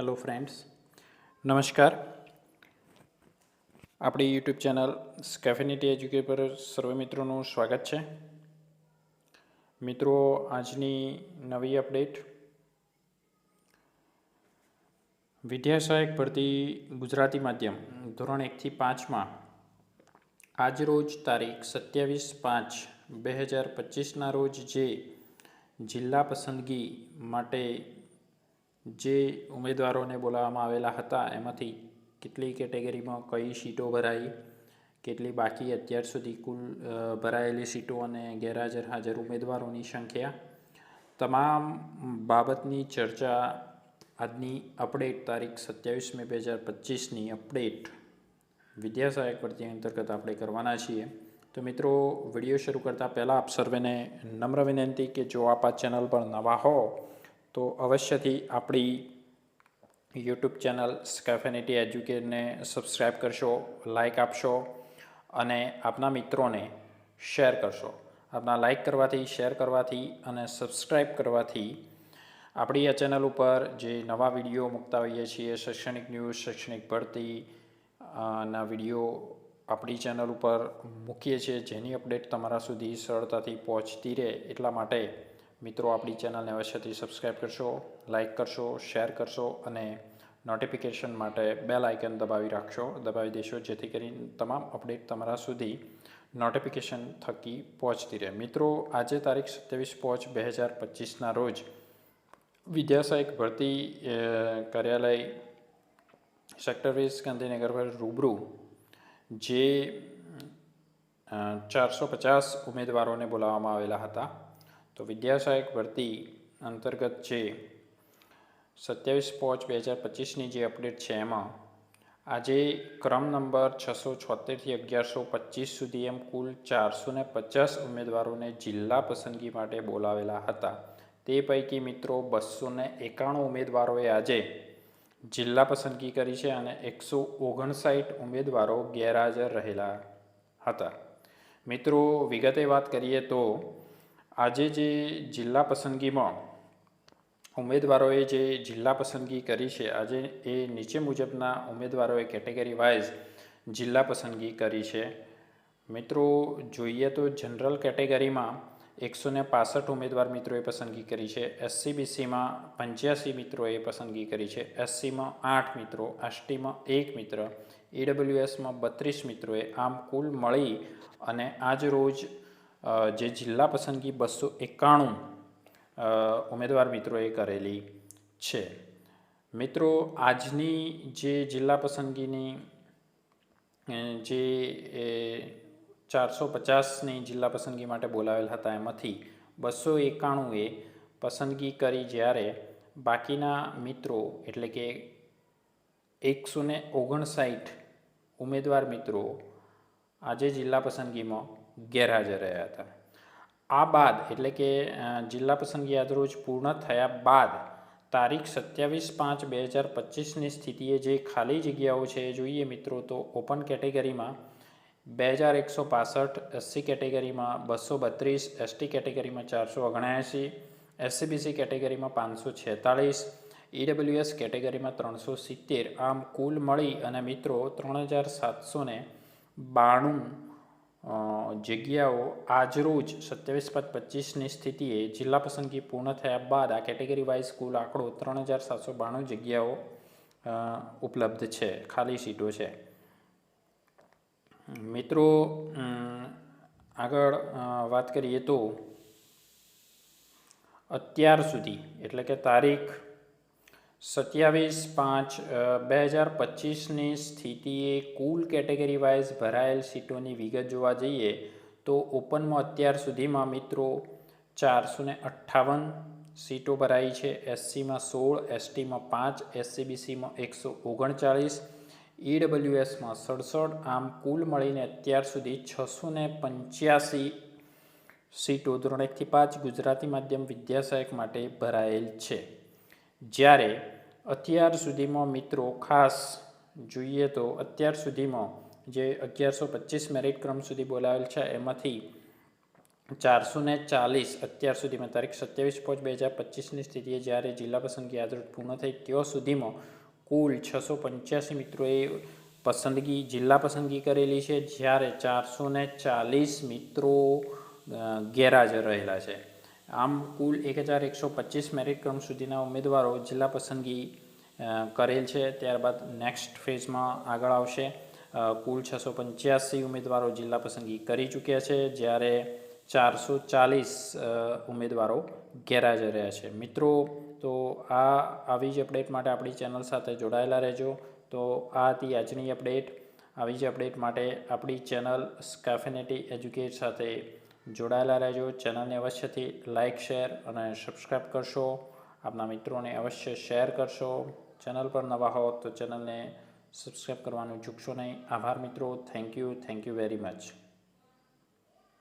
Hello friends નમસ્કાર આપણી YouTube channel સ્કેફિનિટી educate પર સર્વે મિત્રોનું સ્વાગત છે. મિત્રો, આજની નવી અપડેટ. વિદ્યા સહાયક ભરતી ગુજરાતી માધ્યમ, ધોરણ એકથી પાંચમાં આજરોજ તારીખ સત્યાવીસ પાંચ બે હજાર પચીસના રોજ જે જિલ્લા પસંદગી માટે જે ઉમેદવારોને બોલાવવામાં આવેલા હતા, એમાંથી કેટલી કેટેગરીમાં કઈ સીટો ભરાઈ, કેટલી બાકી અત્યાર સુધી કુલ ભરાયેલી સીટો અને ગેરહાજર હાજર ઉમેદવારોની સંખ્યા. તમામ બાબતની ચર્ચા આજની અપડેટ તારીખ સત્યાવીસ મે બે હજાર પચીસની અપડેટ વિદ્યાસહાયક ભરતી અંતર્ગત આપણે કરવાના છીએ. તો મિત્રો, વીડિયો શરૂ કરતાં પહેલાં આપ સર્વેને નમ્ર વિનંતી કે જો આપ આ ચેનલ પર નવા હો તો અવશ્યથી આપણી યુટ્યુબ ચેનલ સ્કેફેનિટી એજ્યુકેટને સબસ્ક્રાઈબ કરશો લાઇક આપશો અને આપના મિત્રોને શેર કરશો. આપના લાઇક કરવાથી શેર કરવાથી અને સબસ્ક્રાઈબ કરવાથી આપણી આ ચેનલ ઉપર જે નવા વીડિયો મૂકતા હોઈએ છીએ, શૈક્ષણિક ન્યૂઝ શૈક્ષણિક ભરતી ના વીડિયો આપણી ચેનલ ઉપર મૂકીએ છીએ, જેની અપડેટ તમારા સુધી સરળતાથી પહોંચતી રહે એટલા માટે મિત્રો, આપણી ચેનલને અવશ્યથી સબસ્ક્રાઈબ કરશો લાઇક કરશો શેર કરશો અને નોટિફિકેશન માટે બેલ આઇકન દબાવી રાખશો. દબાવી દેશો, જેથી કરીને તમામ અપડેટ તમારા સુધી નોટિફિકેશન થકી પહોંચતી રહે. મિત્રો, આજે તારીખ સત્યાવીસ પાંચ બે હજાર પચીસના રોજ વિદ્યાસહાયક ભરતી કાર્યાલય સેક્ટર વીસ ગાંધીનગર પર રૂબરૂ જે ચારસો પચાસ ઉમેદવારોને બોલાવવામાં આવેલા હતા. તો વિદ્યાસહાયક ભરતી અંતર્ગત જે સત્યાવીસ પાંચ બે હજાર પચીસની જે અપડેટ છે એમાં, આજે ક્રમ નંબર છસો છોતેરથી અગિયારસો પચીસ સુધી એમ કુલ ચારસો ને પચાસ ઉમેદવારોને જિલ્લા પસંદગી માટે બોલાવેલા હતા. તે પૈકી મિત્રો બસો એકાણું ઉમેદવારોએ આજે જિલ્લા પસંદગી કરી છે અને એકસો ઓગણસાઠ ઉમેદવારો ગેરહાજર રહેલા હતા. મિત્રો, વિગતે વાત કરીએ તો આજે જે જિલ્લા પસંદગીમાં ઉમેદવારોએ જે જિલ્લા પસંદગી કરી છે, આજે એ નીચે મુજબના ઉમેદવારોએ કેટેગરી વાઇઝ જિલ્લા પસંદગી કરી છે. મિત્રો, જોઈએ તો જનરલ કેટેગરીમાં એકસો ને પાસઠ ઉમેદવાર મિત્રોએ પસંદગી કરી છે, એસસીબીસીમાં પંચ્યાસી મિત્રોએ પસંદગી કરી છે, એસસીમાં આઠ મિત્રો, એસટીમાં એક મિત્ર, ઈડબ્લ્યુએસમાં બત્રીસ મિત્રોએ આમ કુલ મળી અને આજ રોજ જે જિલ્લા પસંદગી બસો એકાણું ઉમેદવાર મિત્રોએ કરેલી છે. મિત્રો, આજની જે જિલ્લા પસંદગીની જે ચારસો પચાસની જિલ્લા પસંદગી માટે બોલાવેલ હતા, એમાંથી બસો એકાણુંએ પસંદગી કરી જ્યારે બાકીના મિત્રો, એટલે કે એકસો ઓગણસાઠ ઉમેદવાર મિત્રો આજે જિલ્લા પસંદગીમાં ગેરહાજર રહ્યા હતા. આ બાદ એટલે કે જિલ્લા પસંદગી યાદરોજ પૂર્ણ થયા બાદ તારીખ સત્યાવીસ પાંચ બે હજાર પચીસની સ્થિતિએ જે ખાલી જગ્યાઓ છે એ જોઈએ મિત્રો, તો ઓપન કેટેગરીમાં બે હજાર એકસો પાસઠ, એસસી કેટેગરીમાં બસો બત્રીસ, એસટી કેટેગરીમાં ચારસો ઓગણએંસી એસસીબીસી કેટેગરીમાં પાંચસો છેતાળીસ, ઈડબ્લ્યુએસ કેટેગરીમાં ત્રણસો સિત્તેર. આમ કુલ મળી અને મિત્રો, ત્રણ હજાર સાતસો બાણું જગ્યાઓ આજરોજ સત્યાવીસ પાંચ પચીસની સ્થિતિએ જિલ્લા પસંદગી પૂર્ણ થયા બાદ આ કેટેગરી વાઇઝ કુલ આંકડો ત્રણ હજાર સાતસો બાણું જગ્યાઓ ઉપલબ્ધ છે, ખાલી સીટો છે. મિત્રો આગળ વાત કરીએ તો અત્યાર સુધી, એટલે કે તારીખ સત્યાવીસ પાંચ બે હજાર પચીસની સ્થિતિએ કુલ કેટેગરી વાઇઝ ભરાયેલ સીટોની વિગત જોવા જઈએ તો ઓપનમાં અત્યાર સુધીમાં મિત્રો ચારસો ને અઠ્ઠાવન સીટો ભરાઈ છે. એસસીમાં સોળ, એસટીમાં પાંચ, એસસીબીસીમાં એકસો ઓગણચાળીસ, ઈડબ્લ્યુએસમાં સડસઠ, આમ કુલ મળીને અત્યાર સુધી છસો ને પંચ્યાસી સીટો ધોરણ એકથી પાંચ ગુજરાતી માધ્યમ વિદ્યાસહાયક માટે ભરાયેલ છે. જ્યારે અત્યાર સુધીમાં મિત્રો ખાસ જોઈએ તો અત્યાર સુધીમાં જે અગિયારસો પચીસ મેરિટ ક્રમ સુધી બોલાવેલ છે, એમાંથી ચારસો ને ચાલીસ અત્યાર સુધીમાં તારીખ સત્યાવીસ પાંચ બે હજાર પચીસની સ્થિતિએ જ્યારે જિલ્લા પસંદગી આજરોજ પૂર્ણ થઈ ત્યાં સુધીમાં કુલ છસો પંચ્યાસી મિત્રોએ પસંદગી જિલ્લા પસંદગી કરેલી છે, જ્યારે ચારસો ચાલીસ મિત્રો ગેરહાજર રહેલા છે. આમ કુલ એક હજાર એકસો પચીસ મેરિટ ક્રમ સુધીના ઉમેદવારો જિલ્લા પસંદગી કરેલ છે. ત્યારબાદ નેક્સ્ટ ફેઝમાં આગળ આવશે. કુલ છસો પંચ્યાસી ઉમેદવારો જિલ્લા પસંદગી કરી ચૂક્યા છે, જ્યારે ચારસો ચાલીસ ઉમેદવારો ગેરહાજર રહ્યા છે. મિત્રો, તો આ આવી જ અપડેટ માટે આપણી ચેનલ સાથે જોડાયેલા રહેજો. તો આ હતી આજની અપડેટ આવી જ અપડેટ માટે આપણી ચેનલ સ્કેફેનેટી એજ્યુકેટ સાથે જોડાયેલા રહેજો. ચેનલને અવશ્યથી લાઇક શેર અને સબસ્ક્રાઈબ કરશો. આપના મિત્રોને અવશ્ય શેર કરશો. ચેનલ પર નવા હો તો ચેનલને સબસ્ક્રાઈબ કરવાનું ચૂકશો નહીં. આભાર મિત્રો. Thank you. Thank you very much.